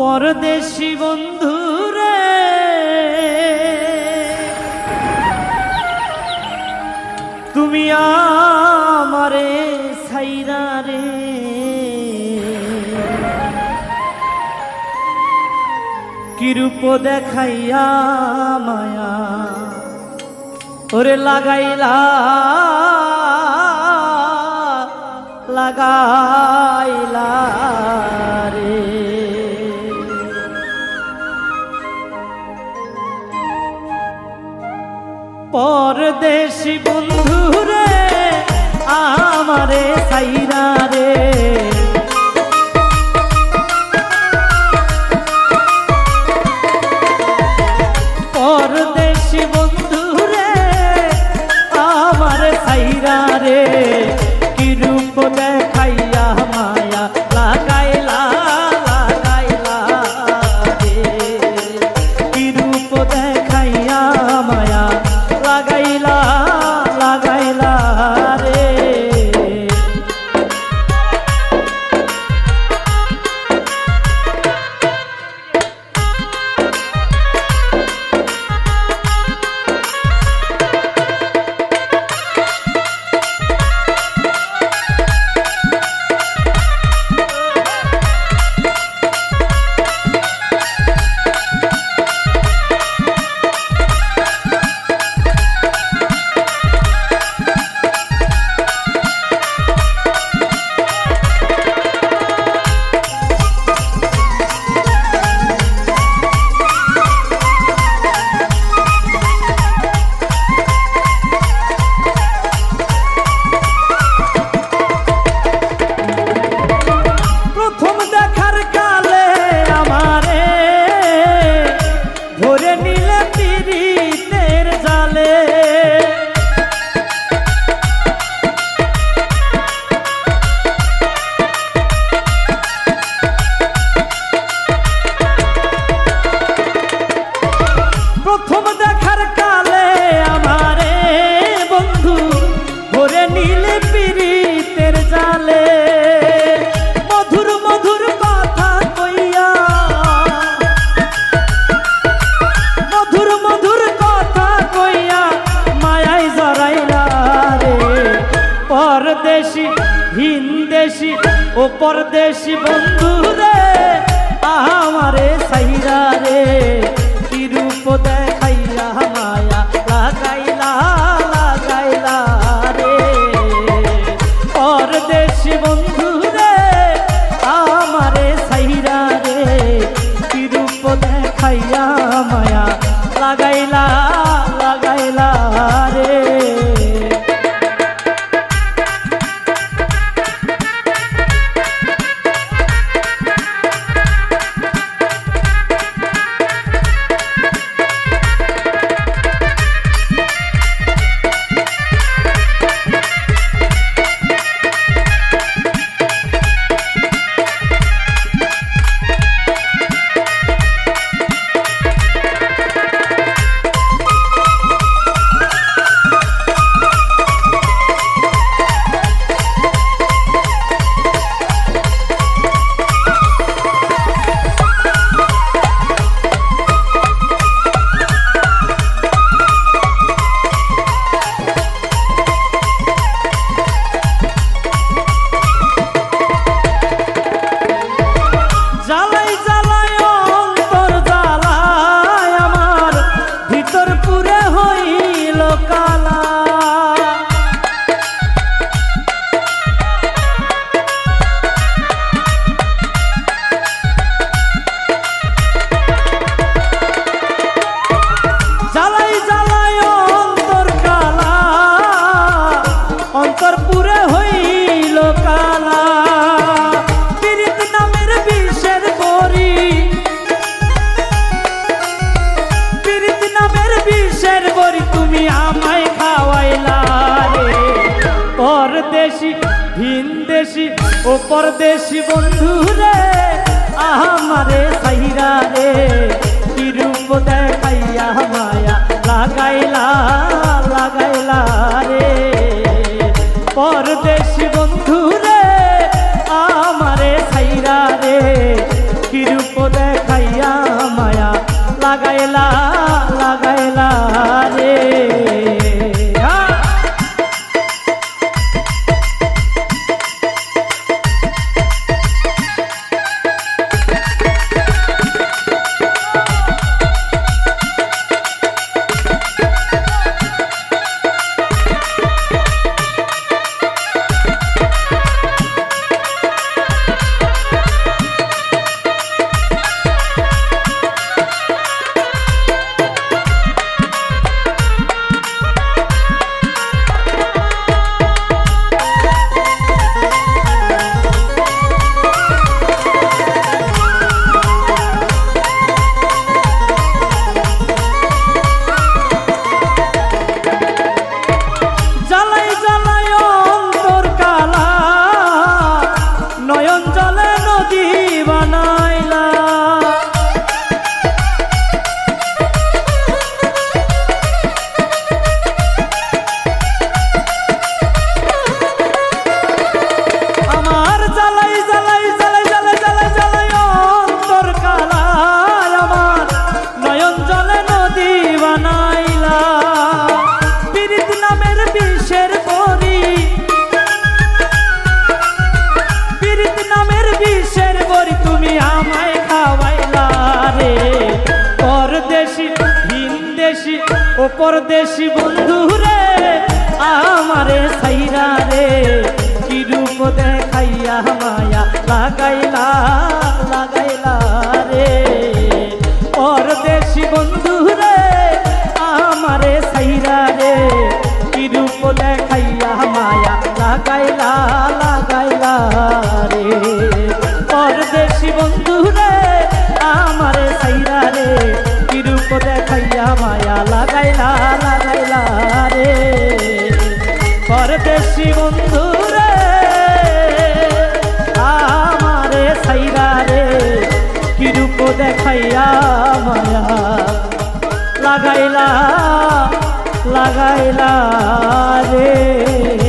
পরদেশি বন্ধু রে তুমি আমারে সাইরা রে। কিরূপ দেখাইয়া মায়া ওরে লাগাইলা লাগাইলা। সাইরা রে। পরদেশি বন্ধু রে আমার সাইরা রে দেখাইয়া মায়া পরদেশি বন্ধু রে আমারে সাইরা রে কি ভিনদেশি ও পরদেশি বন্ধু রে আমারে সাইরা রে। কি দেখাইয়া মায়া লাগাইলা লাগাইলা রে। পরদেশি বন্ধু রে আমারে সাইরা রে। কি রূপ দেখ পরদেশি বন্ধু রে আমারে সাইরা রে কি রূপ দেখাইয়া মায়া লাগাইলা লাগাইলা রে। পরদেশি বন্ধু রে আমারে সাইরা রে কি রূপ দেখাইয়া মায়া লাগাইলা লাগাইলা রে। পরদেশি বন্ধু রে আমারে সাইরা রে কি রূপ দেখাইয়া মায়া লাগাইলা লাগাইলা রে। পরদেশি বন্ধু রে, আমারে সাইরা রে। কি রূপ দেখাইয়া মায়া। লাগাইলা লাগাইলা রে।